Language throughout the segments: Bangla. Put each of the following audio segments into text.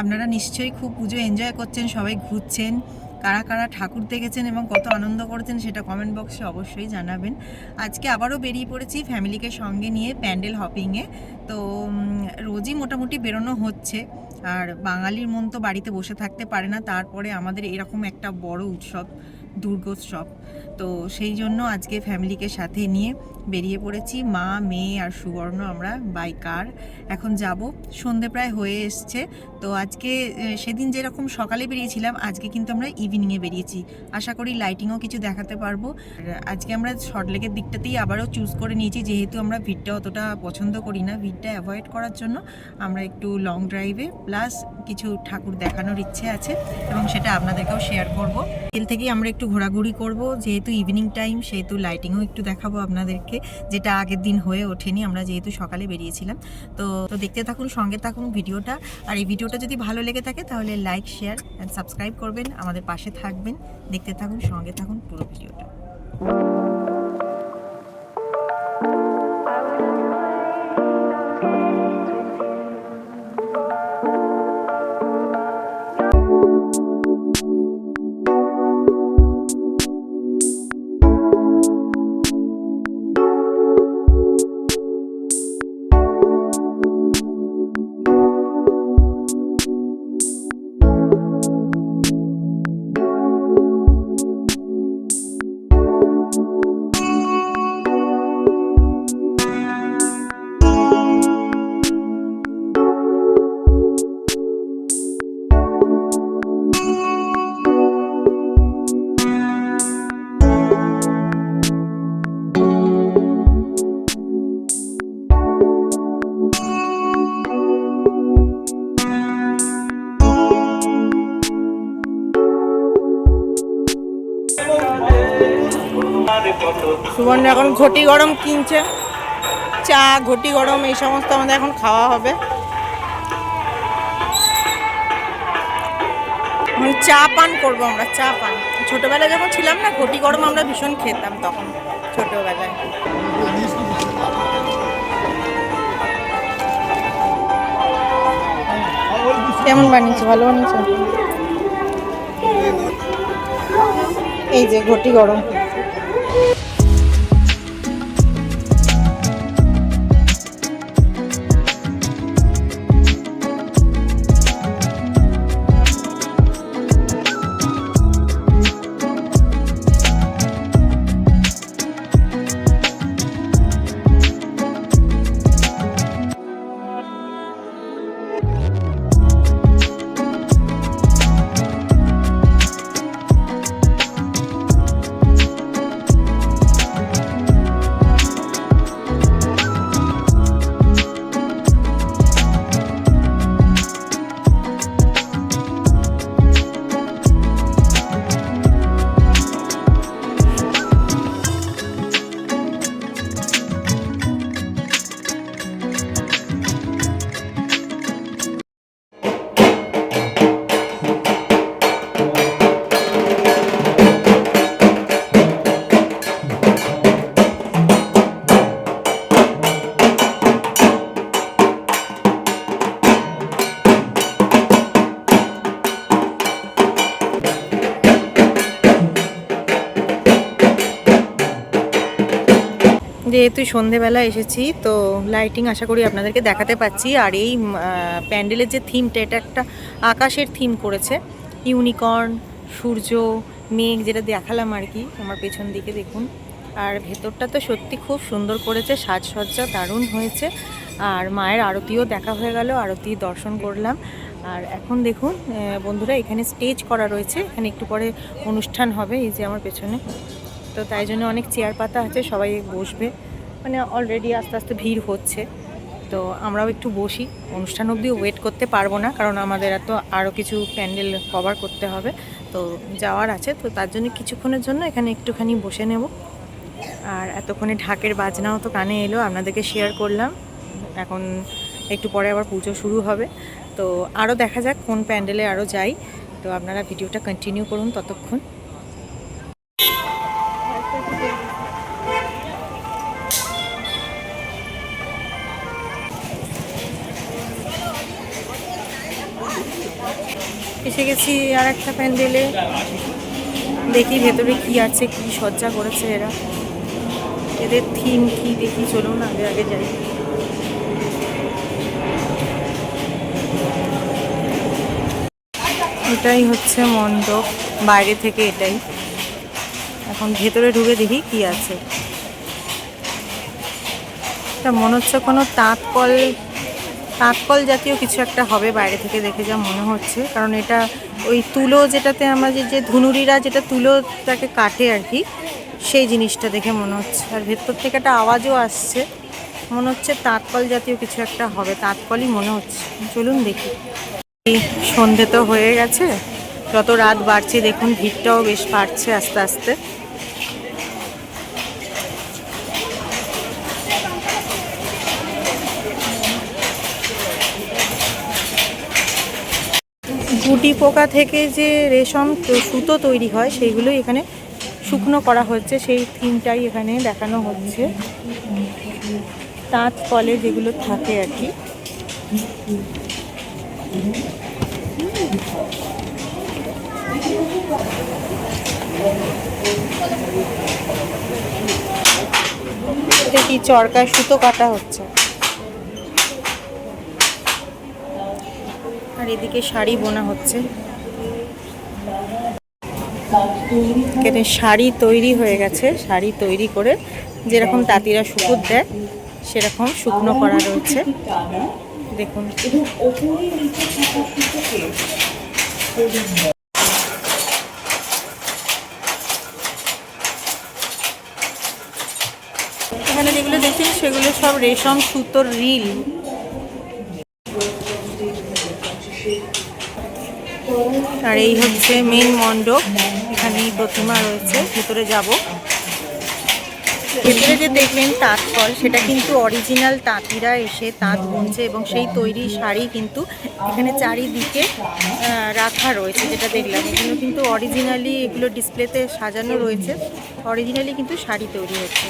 আপনারা নিশ্চয়ই খুব পুজো এনজয় করছেন, সবাই ঘুরছেন, কারা কারা ঠাকুর দেখেছেন এবং কত আনন্দ করেছেন সেটা কমেন্ট বক্সে অবশ্যই জানাবেন। আজকে আবারও বেরিয়ে পড়েছি ফ্যামিলিকে সঙ্গে নিয়ে প্যান্ডেল হপিংয়ে তো রোজই মোটামুটি বেরোনো হচ্ছে। আর বাঙালির মন তো বাড়িতে বসে থাকতে পারে না, তারপরে আমাদের এরকম একটা বড় উৎসব, দুর্গোৎসব। তো সেই জন্য আজকে ফ্যামিলিকে সাথে নিয়ে বেরিয়ে পড়েছি। মা, মেয়ে আর সুবর্ণ আমরা বাই কার এখন যাব। সন্ধে প্রায় হয়ে এসছে। তো আজকে সেদিন যেরকম সকালে বেরিয়েছিলাম, আজকে কিন্তু আমরা ইভিনিংয়ে বেরিয়েছি। আশা করি লাইটিংও কিছু দেখাতে পারব। আজকে আমরা শর্ট শর্টলেকের দিকটাতেই আবারও চুজ করে নিয়েছি, যেহেতু আমরা ভিড়টা অতটা পছন্দ করি না। ভিড়টা অ্যাভয়েড করার জন্য আমরা একটু লং ড্রাইভে প্লাস কিছু ঠাকুর দেখানোর ইচ্ছে আছে এবং সেটা আপনাদেরকেও শেয়ার করব। বিকেল থেকেই আমরা একটু ঘোরাঘুরি করব। যেহেতু ইভিনিং টাইম সেহেতু লাইটিংও একটু দেখাবো আপনাদেরকে, যেটা আগের দিন হয়ে ওঠেনি, আমরা যেহেতু সকালে বেরিয়েছিলাম। তো তো দেখতে থাকুন, সঙ্গে থাকুন ভিডিওটা। আর এই ভিডিওটা যদি ভালো লেগে থাকে, তাহলে লাইক শেয়ার অ্যান্ড সাবস্ক্রাইব করবেন, আমাদের পাশে থাকবেন। দেখতে থাকুন, সঙ্গে থাকুন পুরো ভিডিওটা। সুবর্ণ, এখন ঘটি গরম কিনছে। চা, ঘটি গরম, এই সমস্ত আমাদের এখন খাওয়া হবে। চা পান করব আমরা, চা পান। ছোটবেলায় যখন ছিলাম না, ঘটি গরম আমরা ভীষণ খেতাম তখন, ছোটবেলায়। কেমন বানিয়েছো? ভালো বানিয়েছো? এই যে ঘটি গরম। Woo! যেহেতু সন্ধেবেলা এসেছি, তো লাইটিং আশা করি আপনাদেরকে দেখাতে পাচ্ছি। আর এই প্যান্ডেলের যে থিমটা এটা একটা আকাশের থিম করেছে। ইউনিকর্ন সূর্য, মেঘ যেটা দেখালাম আর কি, আমার পেছন দিকে দেখুন। আর ভেতরটা তো সত্যি খুব সুন্দর করেছে, সাজসজ্জা দারুণ হয়েছে। আর মায়ের আরতিও দেখা হয়ে গেল, আরতি দর্শন করলাম। আর এখন দেখুন বন্ধুরা, এখানে স্টেজ করা রয়েছে। এখানে একটু পরে অনুষ্ঠান হবে, এই যে আমার পেছনে। তো তাই জন্য অনেক চেয়ার পাতা আছে, সবাই বসবে। মানে অলরেডি আস্তে আস্তে ভিড় হচ্ছে। তো আমরাও একটু বসি। অনুষ্ঠান অবধি ওয়েট করতে পারব না, কারণ আমাদের এত আরও কিছু প্যান্ডেল কভার করতে হবে। তো যাওয়ার আছে, তো তার জন্য কিছুক্ষণের জন্য এখানে একটুখানি বসে নেব। আর এতক্ষণে ঢাকের বাজনাও তো কানে এলো, আপনাদেরকে শেয়ার করলাম। এখন একটু পরে আবার পুজো শুরু হবে। তো আরও দেখা যাক কোন প্যান্ডেলে আরও যাই। তো আপনারা ভিডিওটা কন্টিনিউ করুন ততক্ষণ। এসে গেছি আর একটা প্যান্ডেলে। দেখি ভেতরে কি আছে, কি সজ্জা করেছে এরা। এদের থিম কি দেখি চলুন, আগে আগে যাই। এটাই হচ্ছে মণ্ডপ, বাইরে থেকে এটাই। এখন ভেতরে ঢুকে দেখি কি আছে। মনে হচ্ছে কোনো তাঁত কল তাঁত কল জাতীয় কিছু একটা হবে বাইরে থেকে দেখে যা মনে হচ্ছে। কারণ এটা ওই তুলো যেটাতে আমাদের যে ধুনুরিরা যেটা তুলোটাকে কাটে আর কি, সেই জিনিসটা দেখে মনে হচ্ছে। আর ভেতর থেকে একটা আওয়াজও আসছে। মনে হচ্ছে তাঁতকল জাতীয় কিছু একটা হবে। তাঁতকলই মনে হচ্ছে। চলুন দেখি। সন্ধে তো হয়ে গেছে। যত রাত বাড়ছে, দেখুন, ভিড়টাও বেশ বাড়ছে আস্তে আস্তে। গুটি পোকা থেকে যে রেশম সুতো তৈরি হয়, সেইগুলোই এখানে শুকনো করা হচ্ছে। সেই থিমটাই এখানে দেখানো হচ্ছে। তাঁত কলে যেগুলো থাকে আর কি। এটা কি চরকায় সুতো কাটা হচ্ছে? আর এদিকে শাড়ি বোনা হচ্ছে। এখানে শাড়ি তৈরি হয়ে গেছে, শাড়ি তৈরি করে যেরকম তাঁতিরা শুকুর দেয়, সেরকম শুকনো করা রয়েছে। দেখুন। এখানে যেগুলো দেখছেন, সেগুলো সব রেশম সুতোর রিল। আর এই হচ্ছে মেন মণ্ডপ। এখানেই প্রতিমা রয়েছে, ভেতরে যাব। ভেতরে যে দেখলেন তাঁত কল সেটা কিন্তু অরিজিনাল তাঁতিরা এসে তাঁত বুনছে এবং সেই তৈরি শাড়ি কিন্তু এখানে চারিদিকে রাখা রয়েছে, যেটা দেখলাম। এগুলো কিন্তু অরিজিনালি এগুলো ডিসপ্লেতে সাজানো রয়েছে। অরিজিনালি কিন্তু শাড়ি তৈরি হচ্ছে।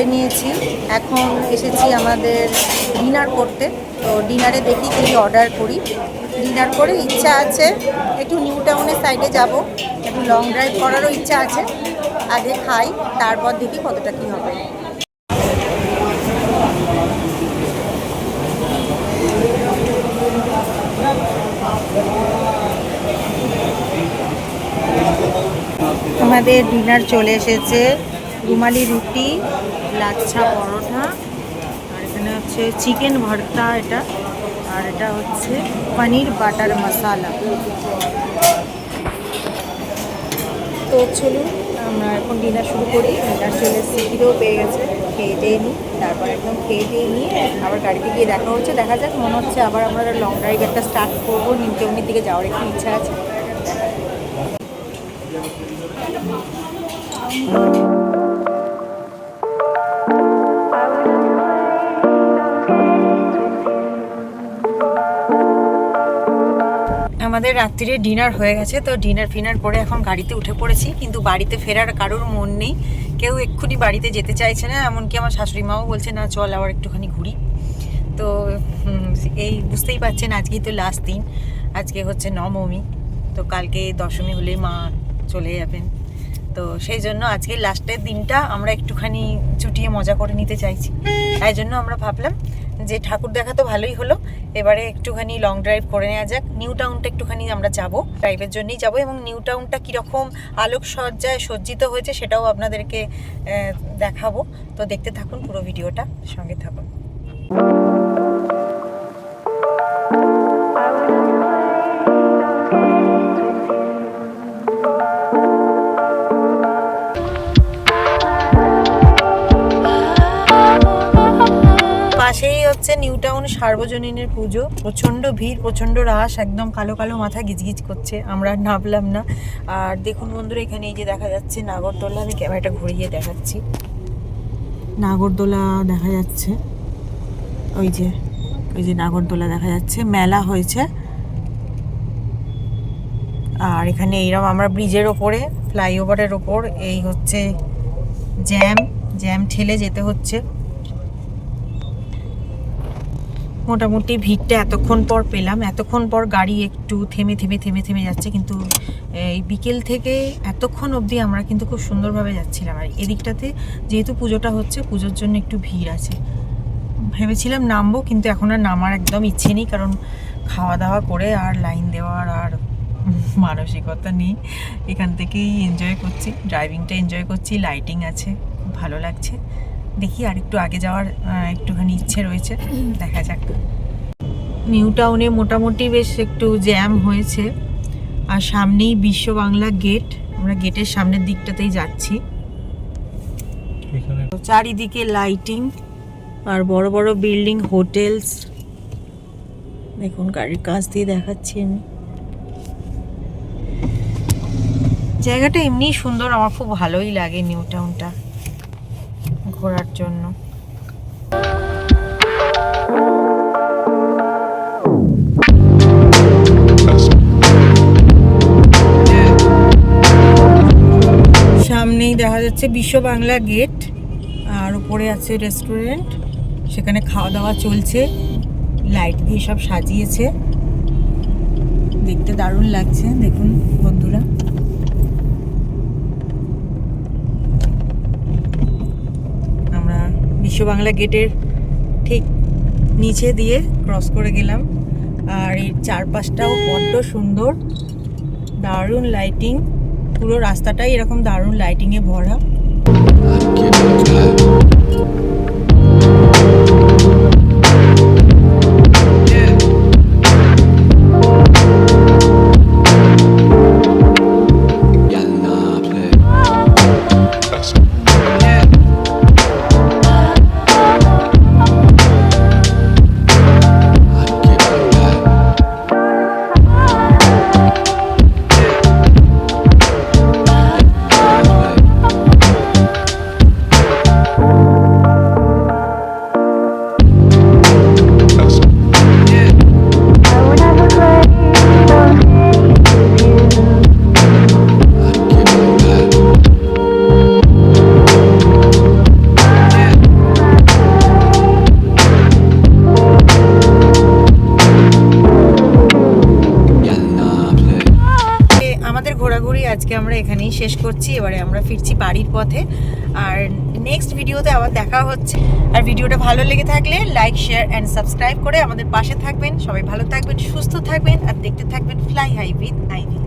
করে নিয়েছি। এখন এসেছি আমাদের ডিনার করতে। তো ডিনারে দেখি কি অর্ডার করি। ডিনার করে ইচ্ছা আছে একটু নিউ টাউনের সাইডে যাব। একটু লং ড্রাইভ করারও ইচ্ছা আছে। আগে খাই, তারপর দেখি কতটা কী হবে। আমাদের ডিনার চলে এসেছে। রুমালি রুটি লাচ্ছা পরোটা। আর এখানে হচ্ছে চিকেন ভর্তা এটা। আর এটা হচ্ছে পনির বাটার মশালা। তো চলুন, আমরা এখন ডিনার শুরু করি। ডিনার চলে এসেছে পেয়ে গেছে। খেয়ে দিয়ে নিই তারপর একদম খেয়ে দিয়ে নিয়ে আবার গাড়িতে গিয়ে দেখা হচ্ছে। দেখা যাক, মনে হচ্ছে আবার আমরা লং ড্রাইভ একটা স্টার্ট করব। নিমটেউনির দিকে যাওয়ার একটু ইচ্ছা আছে। আমাদের রাত্রিরে ডিনার হয়ে গেছে, তো ডিনার ফিনার পরে এখন গাড়িতে উঠে পড়েছি, কিন্তু বাড়িতে ফেরার কারোর মন নেই। কেউ এক্ষুনি বাড়িতে যেতে চাইছে না, এমনকি আমার শাশুড়ি মাও বলছে, না, চল আবার একটুখানি ঘুরি। তো এই বুঝতেই পারছেন, আজকেই তো লাস্ট দিন, আজকে হচ্ছে নবমী, তো কালকে দশমী হলেই মা চলে যাবেন। তো সেই জন্য আজকে লাস্টের দিনটা আমরা একটুখানি চুটিয়ে মজা করে নিতে চাইছি। তাই জন্য আমরা ভাবলাম যে ঠাকুর দেখা তো ভালোই হলো, এবারে একটুখানি লং ড্রাইভ করে নেওয়া যাক। নিউ টাউনটা একটুখানি আমরা যাব ড্রাইভের জন্যই যাব এবং নিউ টাউনটা কীরকম আলোকসজ্জায় সজ্জিত হয়েছে সেটাও আপনাদেরকে দেখাবো। তো দেখতে থাকুন পুরো ভিডিওটা, সঙ্গে থাকুন। পাশেই হচ্ছে নিউ টাউন সার্বজনীনের পুজো। প্রচণ্ড ভিড়, প্রচণ্ড রাস একদম কালো কালো মাথা গিজগিজ করছে। আমরা নামলাম না। আর দেখুন বন্ধুরা, এখানে এই যে দেখা যাচ্ছে নাগরদোলা, আমি ক্যামেরাটা ঘুরিয়ে দেখাচ্ছি। নাগরদোলা দেখা যাচ্ছে। ওই যে ওই যে নাগরদোলা দেখা যাচ্ছে। মেলা হয়েছে। আর এখানে এইরকম আমরা ব্রিজের ওপরে, ফ্লাইওভারের ওপর, এই হচ্ছে জ্যাম জ্যাম ঠেলে যেতে হচ্ছে। মোটামুটি ভিড়টা এতক্ষণ পর পেলাম। এতক্ষণ পর গাড়ি একটু থেমে থেমে থেমে থেমে যাচ্ছে। কিন্তু এই বিকেল থেকে এতক্ষণ অবধি আমরা কিন্তু খুব সুন্দরভাবে যাচ্ছিলাম। আর এদিকটাতে যেহেতু পুজোটা হচ্ছে, পুজোর জন্য একটু ভিড় আছে। ভেবেছিলাম নামবো, কিন্তু এখন আর নামার একদম ইচ্ছে নেই। কারণ খাওয়া দাওয়া করে আর লাইন দেওয়ার আর মানসিকতা নেই। এখান থেকেই এনজয় করছি। ড্রাইভিংটা এনজয় করছি। লাইটিং আছে। ভালো লাগছে। দেখি আর একটু আগে যাওয়ার একটুখানি ইচ্ছে রয়েছে। দেখা যাক। নিউ টাউনে মোটামুটি বেশ একটু জ্যাম হয়েছে। আর সামনেই বিশ্ব বাংলা গেট। আমরা গেটের সামনের দিকটাতেই যাচ্ছি। চারিদিকে লাইটিং আর বড় বড় বিল্ডিং হোটেলস। দেখুন গাড়ির কাছ দিয়ে দেখাচ্ছি আমি। জায়গাটা এমনিই সুন্দর আমার খুব ভালোই লাগে নিউ টাউনটা। ঘোরার জন্য। সামনেই দেখা যাচ্ছে বিশ্ব বাংলা গেট, আর উপরে আছে রেস্টুরেন্ট। সেখানে খাওয়া দাওয়া চলছে, লাইট দিয়ে সব সাজিয়েছে। দেখতে দারুণ লাগছে, দেখুন বন্ধুরা আমরা বিশ্ব বাংলা গেটের ঠিক নিচে দিয়ে ক্রস করে গেলাম। আর এর চারপাশটাও বড্ড সুন্দর। দারুণ লাইটিং পুরো রাস্তাটাই এরকম দারুণ লাইটিংয়ে ভরা। পথে। আর নেক্সট ভিডিওতে আবার দেখা হচ্ছে। আর ভিডিওটা ভালো লেগে থাকলে লাইক শেয়ার অ্যান্ড সাবস্ক্রাইব করে আমাদের পাশে থাকবেন। সবাই ভালো থাকবেন, সুস্থ থাকবেন, আর দেখতে থাকবেন ফ্লাই হাই উইথ আইভি